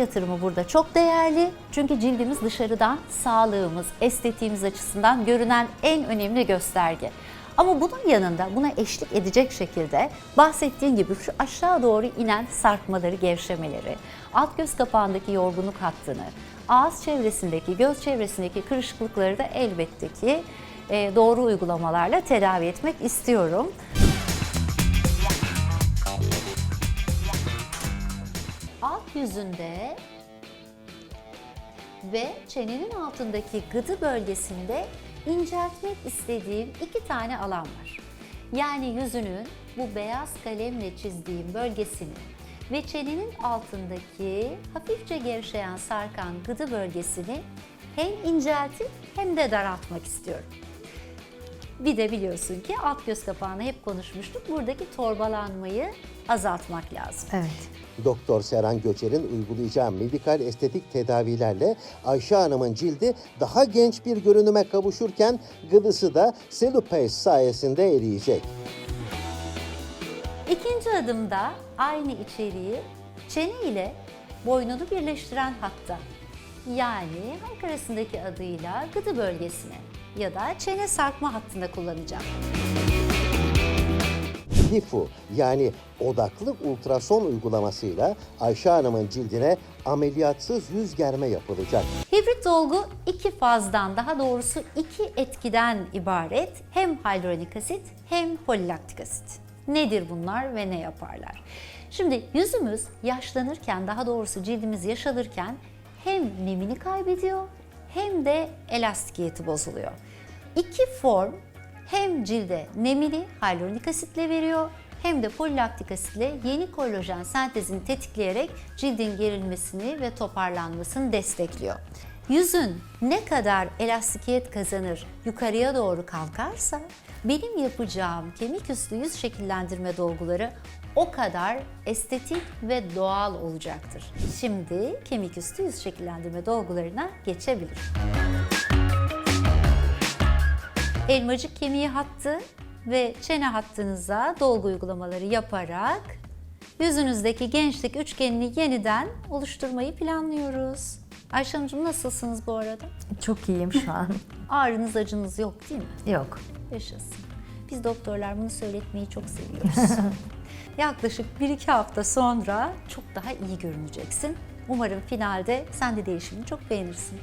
yatırımı burada çok değerli. Çünkü cildimiz dışarıdan sağlığımız, estetiğimiz açısından görünen en önemli gösterge. Ama bunun yanında buna eşlik edecek şekilde bahsettiğim gibi şu aşağı doğru inen sarkmaları, gevşemeleri, alt göz kapağındaki yorgunluk hattını, ağız çevresindeki, göz çevresindeki kırışıklıkları da elbette ki e, doğru uygulamalarla tedavi etmek istiyorum. Alt yüzünde ve çenenin altındaki gıdı bölgesinde inceltmek istediğim iki tane alan var. Yani yüzünün bu beyaz kalemle çizdiğim bölgesini ve çenenin altındaki hafifçe gevşeyen sarkan gıdı bölgesini hem inceltip hem de daraltmak istiyorum. Bir de biliyorsun ki alt göz kapağını hep konuşmuştuk. Buradaki torbalanmayı azaltmak lazım. Evet. Doktor Seren Göçer'in uygulayacağı medikal estetik tedavilerle Ayşe Hanım'ın cildi daha genç bir görünüme kavuşurken gıdısı da Selupace sayesinde eriyecek. İkinci adımda aynı içeriği çene ile boynunu birleştiren hatta yani halk arasındaki adıyla gıdı bölgesine ya da çene sarkma hattında kullanacağım. LIFU yani odaklı ultrason uygulamasıyla Ayşe Hanım'ın cildine ameliyatsız yüz germe yapılacak. Hibrit dolgu iki fazdan daha doğrusu iki etkiden ibaret. Hem hyaluronik asit hem polilaktik asit. Nedir bunlar ve ne yaparlar? Şimdi yüzümüz yaşlanırken daha doğrusu cildimiz yaşalırken hem nemini kaybediyor hem de elastikiyeti bozuluyor. İki form hem cilde nemini hyaluronik asitle veriyor hem de polilaktik asitle yeni kolajen sentezini tetikleyerek cildin gerilmesini ve toparlanmasını destekliyor. Yüzün ne kadar elastikiyet kazanır, yukarıya doğru kalkarsa benim yapacağım kemik üstü yüz şekillendirme dolguları o kadar estetik ve doğal olacaktır. Şimdi kemik üstü yüz şekillendirme dolgularına geçebilirim. elmacık kemiği hattı ve çene hattınıza dolgu uygulamaları yaparak yüzünüzdeki gençlik üçgenini yeniden oluşturmayı planlıyoruz. Ayşe Hanımcığım nasılsınız bu arada? Çok iyiyim şu an. Ağrınız acınız yok değil mi? Yok. Yaşasın. Biz doktorlar bunu söyletmeyi çok seviyoruz. Yaklaşık 1-2 hafta sonra çok daha iyi görüneceksin. Umarım finalde sen de değişimini çok beğenirsin.